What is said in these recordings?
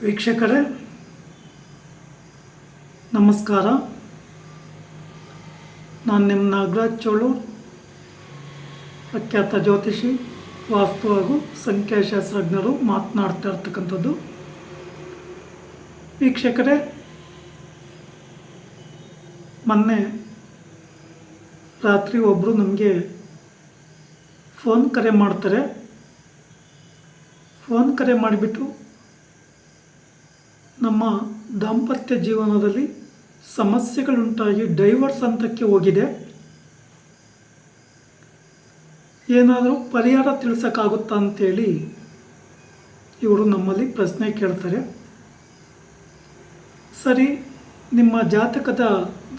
ವೀಕ್ಷಕರೇ, ನಮಸ್ಕಾರ. ನಾನು ನಿಮ್ಮ ನಾಗರಾಜ್ ಚೋಳು, ಪ್ರಖ್ಯಾತ ಜ್ಯೋತಿಷಿ, ವಾಸ್ತು ಹಾಗೂ ಸಂಖ್ಯಾಶಾಸ್ತ್ರಜ್ಞರು ಮಾತನಾಡ್ತಾ ಇರ್ತಕ್ಕಂಥದ್ದು. ವೀಕ್ಷಕರೇ, ಮೊನ್ನೆ ರಾತ್ರಿ ಒಬ್ಬರು ನಮಗೆ ಫೋನ್ ಕರೆ ಮಾಡ್ತಾರೆ. ಫೋನ್ ಕರೆ ಮಾಡಿಬಿಟ್ಟು ನಮ್ಮ ದಾಂಪತ್ಯ ಜೀವನದಲ್ಲಿ ಸಮಸ್ಯೆಗಳುಂಟಾಗಿ ಡೈವರ್ಸ್ ಹಂತಕ್ಕೆ ಹೋಗಿದೆ. ಏನಾದರೂ ಪರಿಹಾರ ತಿಳಿಸೋಕ್ಕಾಗುತ್ತಾ ಅಂತೇಳಿ ಇವರು ನಮ್ಮಲ್ಲಿ ಪ್ರಶ್ನೆ ಕೇಳ್ತಾರೆ. ಸರಿ, ನಿಮ್ಮ ಜಾತಕದ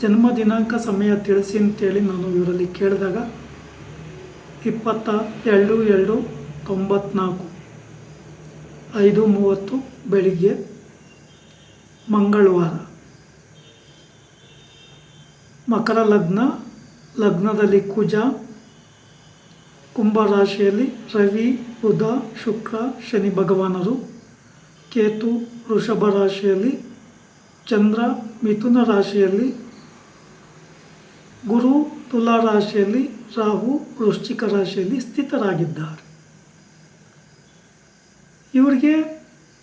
ಜನ್ಮ ದಿನಾಂಕ ಸಮಯ ತಿಳಿಸಿ ಅಂತೇಳಿ ನಾನು ಇವರಲ್ಲಿ ಕೇಳಿದಾಗ ಇಪ್ಪತ್ತ ಎರಡು ಎರಡು ತೊಂಬತ್ನಾಲ್ಕು, ಐದು ಮೂವತ್ತು, ಬೆಳಿಗ್ಗೆ ಮಂಗಳವಾರ. ಮಕರ ಲಗ್ನ, ಲಗ್ನದಲ್ಲಿ ಕುಜ ರಾಶಿಯಲ್ಲಿ ರವಿ, ಬುಧ, ಶುಕ್ರ, ಶನಿ ಭಗವಾನರು, ಕೇತು, ವೃಷಭ ರಾಶಿಯಲ್ಲಿ ಚಂದ್ರ, ಮಿಥುನ ರಾಶಿಯಲ್ಲಿ ಗುರು, ತುಲಾ ರಾಶಿಯಲ್ಲಿ ರಾಹು, ವೃಶ್ಚಿಕ ರಾಶಿಯಲ್ಲಿ ಸ್ಥಿತರಾಗಿದ್ದಾರೆ. ಇವರಿಗೆ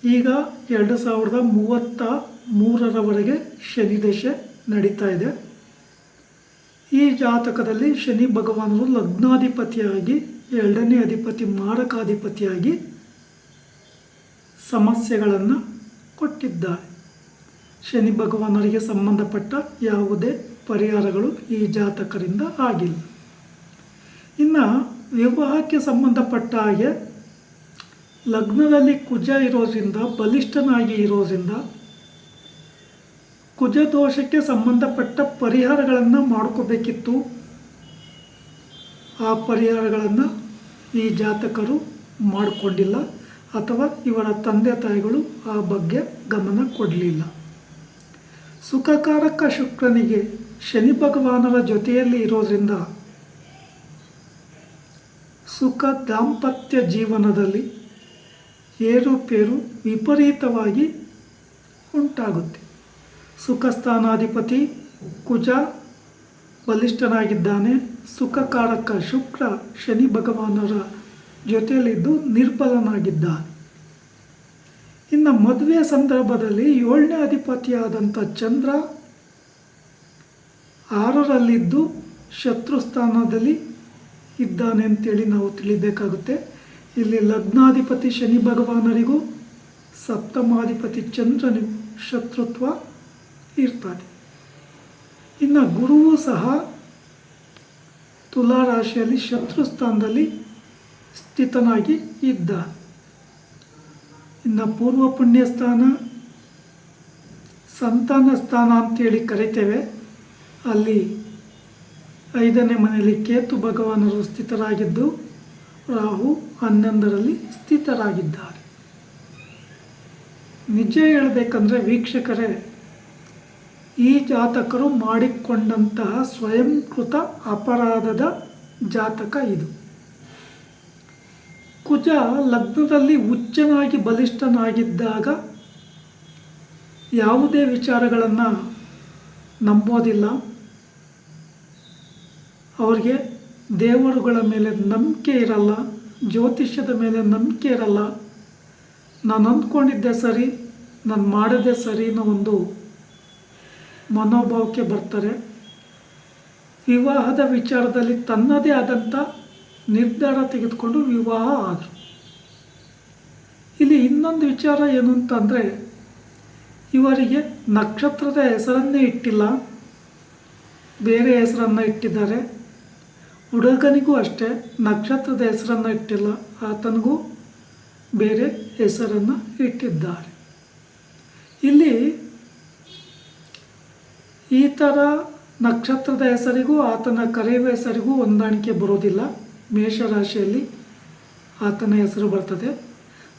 ಈಗ ಎರಡು ಸಾವಿರದ ಮೂವತ್ತ ಮೂರರವರೆಗೆ ಶನಿ ದಶೆ ನಡೀತಾ ಇದೆ. ಈ ಜಾತಕದಲ್ಲಿ ಶನಿ ಭಗವಾನರು ಲಗ್ನಾಧಿಪತಿಯಾಗಿ, ಎರಡನೇ ಅಧಿಪತಿ ಮಾರಕಾಧಿಪತಿಯಾಗಿ ಸಮಸ್ಯೆಗಳನ್ನು ಕೊಟ್ಟಿದ್ದಾರೆ. ಶನಿ ಭಗವಾನರಿಗೆ ಸಂಬಂಧಪಟ್ಟ ಯಾವುದೇ ಪರಿಹಾರಗಳು ಈ ಜಾತಕರಿಂದ ಆಗಿಲ್ಲ. ಇನ್ನು ವಿವಾಹಕ್ಕೆ ಸಂಬಂಧಪಟ್ಟ ಹಾಗೆ ಲಗ್ನದಲ್ಲಿ ಕುಜ ಇರೋದ್ರಿಂದ, ಬಲಿಷ್ಠನಾಗಿ ಇರೋದ್ರಿಂದ ಕುಜ ದೋಷಕ್ಕೆ ಸಂಬಂಧಪಟ್ಟ ಪರಿಹಾರಗಳನ್ನು ಮಾಡ್ಕೋಬೇಕಿತ್ತು. ಆ ಪರಿಹಾರಗಳನ್ನು ಈ ಜಾತಕರು ಮಾಡಿಕೊಂಡಿಲ್ಲ ಅಥವಾ ಇವರ ತಂದೆ ತಾಯಿಗಳು ಆ ಬಗ್ಗೆ ಗಮನ ಕೊಡಲಿಲ್ಲ. ಸುಖಕಾರಕ ಶುಕ್ರನಿಗೆ ಶನಿ ಭಗವಾನರ ಜೊತೆಯಲ್ಲಿ ಇರೋದ್ರಿಂದ ಸುಖ ದಾಂಪತ್ಯ ಜೀವನದಲ್ಲಿ ಏರುಪೇರು ವಿಪರೀತವಾಗಿ ಉಂಟಾಗುತ್ತೆ. ಸುಖ ಸ್ಥಾನಾಧಿಪತಿ ಕುಜ ಬಲಿಷ್ಠನಾಗಿದ್ದಾನೆ. ಸುಖಕಾರಕ ಶುಕ್ರ ಶನಿ ಭಗವಾನರ ಜೊತೆಯಲ್ಲಿದ್ದು ನಿರ್ಬಲನಾಗಿದ್ದಾನೆ. ಇನ್ನು ಮದುವೆ ಸಂದರ್ಭದಲ್ಲಿ ಏಳನೇ ಅಧಿಪತಿಯಾದಂಥ ಚಂದ್ರ ಆರರಲ್ಲಿದ್ದು ಶತ್ರು ಸ್ಥಾನದಲ್ಲಿ ಇದ್ದಾನೆ ಅಂತೇಳಿ ನಾವು ತಿಳಿಬೇಕಾಗುತ್ತೆ. ಇಲ್ಲಿ ಲಗ್ನಾಧಿಪತಿ ಶನಿ ಭಗವಾನರಿಗೂ ಸಪ್ತಮಾಧಿಪತಿ ಚಂದ್ರನಿಗೂ ಶತ್ರುತ್ವ ಇರ್ತದೆ. ಇನ್ನು ಗುರುವು ಸಹ ತುಲಾ ರಾಶಿಯಲ್ಲಿ ಶತ್ರು ಸ್ಥಾನದಲ್ಲಿ ಸ್ಥಿತನಾಗಿ ಇದ್ದ ಇನ್ನು ಪೂರ್ವ ಪುಣ್ಯ ಸ್ಥಾನ, ಸಂತಾನ ಸ್ಥಾನ ಅಂತೇಳಿ ಕರಿತೇವೆ. ಅಲ್ಲಿ ಐದನೇ ಮನೆಯಲ್ಲಿ ಕೇತು ಭಗವಾನರು ಸ್ಥಿತರಾಗಿದ್ದು ರಾಹು ಹನ್ನೊಂದರಲ್ಲಿ ಸ್ಥಿತರಾಗಿದ್ದಾರೆ. ನಿಜ ಹೇಳಬೇಕಂದ್ರೆ ವೀಕ್ಷಕರೇ, ಈ ಜಾತಕರು ಮಾಡಿಕೊಂಡಂತಹ ಸ್ವಯಂಕೃತ ಅಪರಾಧದ ಜಾತಕ ಇದು. ಕುಜ ಲಗ್ನದಲ್ಲಿ ಉಚ್ಚನಾಗಿ ಬಲಿಷ್ಠನಾಗಿದ್ದಾಗ ಯಾವುದೇ ವಿಚಾರಗಳನ್ನು ನಂಬೋದಿಲ್ಲ. ಅವ್ರಿಗೆ ದೇವರುಗಳ ಮೇಲೆ ನಂಬಿಕೆ ಇರಲ್ಲ, ಜ್ಯೋತಿಷ್ಯದ ಮೇಲೆ ನಂಬಿಕೆ ಇರಲ್ಲ. ನಾನು ಅಂದ್ಕೊಂಡಿದ್ದೆ ಸರಿ, ನಾನು ಮಾಡಿದೆ ಸರಿ ಅನ್ನೋ ಒಂದು ಮನೋಭಾವಕ್ಕೆ ಬರ್ತಾರೆ. ವಿವಾಹದ ವಿಚಾರದಲ್ಲಿ ತನ್ನದೇ ಆದಂಥ ನಿರ್ಧಾರ ತೆಗೆದುಕೊಂಡು ವಿವಾಹ ಆದರು. ಇಲ್ಲಿ ಇನ್ನೊಂದು ವಿಚಾರ ಏನು ಅಂತಂದರೆ ಇವರಿಗೆ ನಕ್ಷತ್ರದ ಹೆಸರನ್ನೇ ಇಟ್ಟಿಲ್ಲ, ಬೇರೆ ಹೆಸರನ್ನು ಇಟ್ಟಿದ್ದಾರೆ. ಹುಡುಗನಿಗೂ ಅಷ್ಟೇ, ನಕ್ಷತ್ರದ ಹೆಸರನ್ನು ಇಟ್ಟಿಲ್ಲ. ಆತನಿಗೂ ಬೇರೆ ಹೆಸರನ್ನು ಇಟ್ಟಿದ್ದಾರೆ. ಇಲ್ಲಿ ಈ ಥರ ನಕ್ಷತ್ರದ ಹೆಸರಿಗೂ, ಆತನ ಕರೆಯುವ ಹೆಸರಿಗೂ ಹೊಂದಾಣಿಕೆ ಬರೋದಿಲ್ಲ. ಮೇಷರಾಶಿಯಲ್ಲಿ ಆತನ ಹೆಸರು ಬರ್ತದೆ.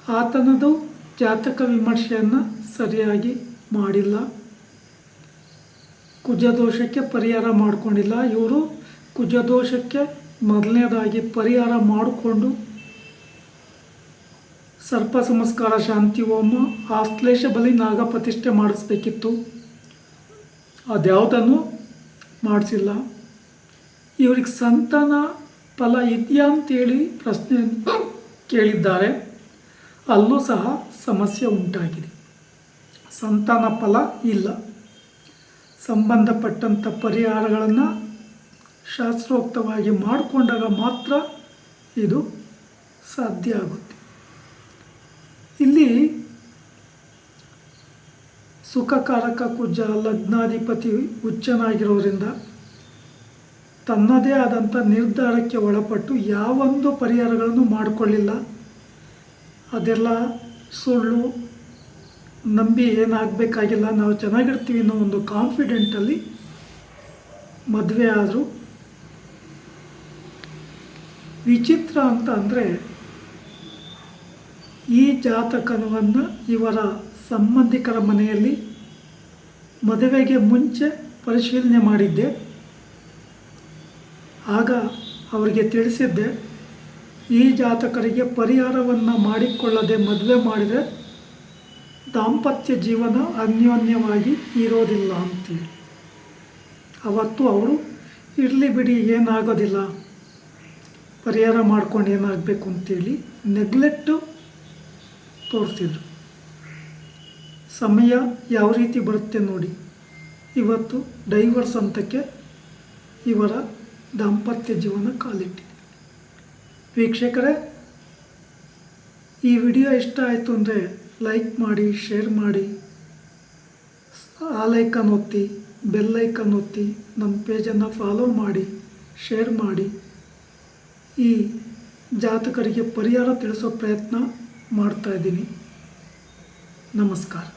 ಆತನದು ಜಾತಕ ವಿಮರ್ಶೆಯನ್ನು ಸರಿಯಾಗಿ ಮಾಡಿಲ್ಲ. ಕುಜದೋಷಕ್ಕೆ ಪರಿಹಾರ ಮಾಡಿಕೊಂಡಿಲ್ಲ. ಇವರು ಕುಜದೋಷಕ್ಕೆ ಮೊದಲನೇದಾಗಿ ಪರಿಹಾರ ಮಾಡಿಕೊಂಡು ಸರ್ಪ ಸಂಸ್ಕಾರ ಶಾಂತಿ ಹೋಮ, ಆಶ್ಲೇಷ ಬಲಿ ನಾಗ ಪ್ರತಿಷ್ಠೆ ಮಾಡಿಸ್ಬೇಕಿತ್ತು. ಅದ್ಯಾವುದನ್ನು ಮಾಡಿಸಿಲ್ಲ. ಇವ್ರಿಗೆ ಸಂತಾನ ಫಲ ಇದೆಯಾ ಅಂತೇಳಿ ಪ್ರಶ್ನೆ ಕೇಳಿದ್ದಾರೆ. ಅಲ್ಲೂ ಸಹ ಸಮಸ್ಯೆ ಉಂಟಾಗಿದೆ. ಸಂತಾನ ಫಲ ಇಲ್ಲ. ಸಂಬಂಧಪಟ್ಟಂಥ ಪರಿಹಾರಗಳನ್ನು ಶಾಸ್ತ್ರೋಕ್ತವಾಗಿ ಮಾಡಿಕೊಂಡಾಗ ಮಾತ್ರ ಇದು ಸಾಧ್ಯ ಆಗುತ್ತೆ. ಇಲ್ಲಿ ಸುಖಕಾರಕ ಕುಜ, ಲಗ್ನಾಧಿಪತಿ ಹುಚ್ಚನಾಗಿರೋದ್ರಿಂದ ತನ್ನದೇ ಆದಂಥ ನಿರ್ಧಾರಕ್ಕೆ ಒಳಪಟ್ಟು ಯಾವೊಂದು ಪರಿಹಾರಗಳನ್ನು ಮಾಡಿಕೊಳ್ಳಿಲ್ಲ. ಅದೆಲ್ಲ ಸುಳ್ಳು ನಂಬಿ ಏನಾಗಬೇಕಾಗಿಲ್ಲ. ನಾವು ಚೆನ್ನಾಗಿರ್ತೀವಿ ಅನ್ನೋ ಒಂದು ಕಾನ್ಫಿಡೆಂಟಲ್ಲಿ ಮದುವೆ ಆದರು ವಿಚಿತ್ರ ಅಂತ ಅಂದರೆ ಈ ಜಾತಕನವನ್ನು ಇವರ ಸಂಬಂಧಿಕರ ಮನೆಯಲ್ಲಿ ಮದುವೆಗೆ ಮುಂಚೆ ಪರಿಶೀಲನೆ ಮಾಡಿದ್ದೆ. ಆಗ ಅವರಿಗೆ ತಿಳಿಸಿದ್ದೆ, ಈ ಜಾತಕರಿಗೆ ಪರಿಹಾರವನ್ನು ಮಾಡಿಕೊಳ್ಳದೆ ಮದುವೆ ಮಾಡಿದರೆ ದಾಂಪತ್ಯ ಜೀವನ ಅನ್ಯೋನ್ಯವಾಗಿ ಇರೋದಿಲ್ಲ ಅಂತೇಳಿ ಅವತ್ತು ಅವರು, ಇರಲಿ ಬಿಡಿ, ಏನಾಗೋದಿಲ್ಲ. ಪರಿಹಾರ ಮಾಡ್ಕೊಂಡು ಏನಾಗಬೇಕು ಅಂತೇಳಿ ನೆಗ್ಲೆಕ್ಟು ತೋರಿಸಿದ್ರು. ಸಮಯ ಯಾವ ರೀತಿ ಬರುತ್ತೆ ನೋಡಿ. ಇವತ್ತು ಡೈವರ್ಸ್ ಹಂತಕ್ಕೆ ಇವರ ದಾಂಪತ್ಯ ಜೀವನ ಕಾಲಿಟ್ಟಿದೆ. ವೀಕ್ಷಕರೇ, ಈ ವಿಡಿಯೋ ಇಷ್ಟ ಆಯಿತು ಅಂದರೆ ಲೈಕ್ ಮಾಡಿ ಶೇರ್ ಮಾಡಿ, ಆ ಲೈಕನ್ ಒತ್ತಿ ಬೆಲ್ ಐಕನ್ ಒತ್ತಿ, ನಮ್ಮ ಪೇಜನ್ನು ಫಾಲೋ ಮಾಡಿ ಶೇರ್ ಮಾಡಿ. ಈ ಜಾತಕರಿಗೆ ಪರಿಹಾರ ತಿಳಿಸೋ ಪ್ರಯತ್ನ ಮಾಡ್ತಾಯಿದ್ದೀನಿ ನಮಸ್ಕಾರ.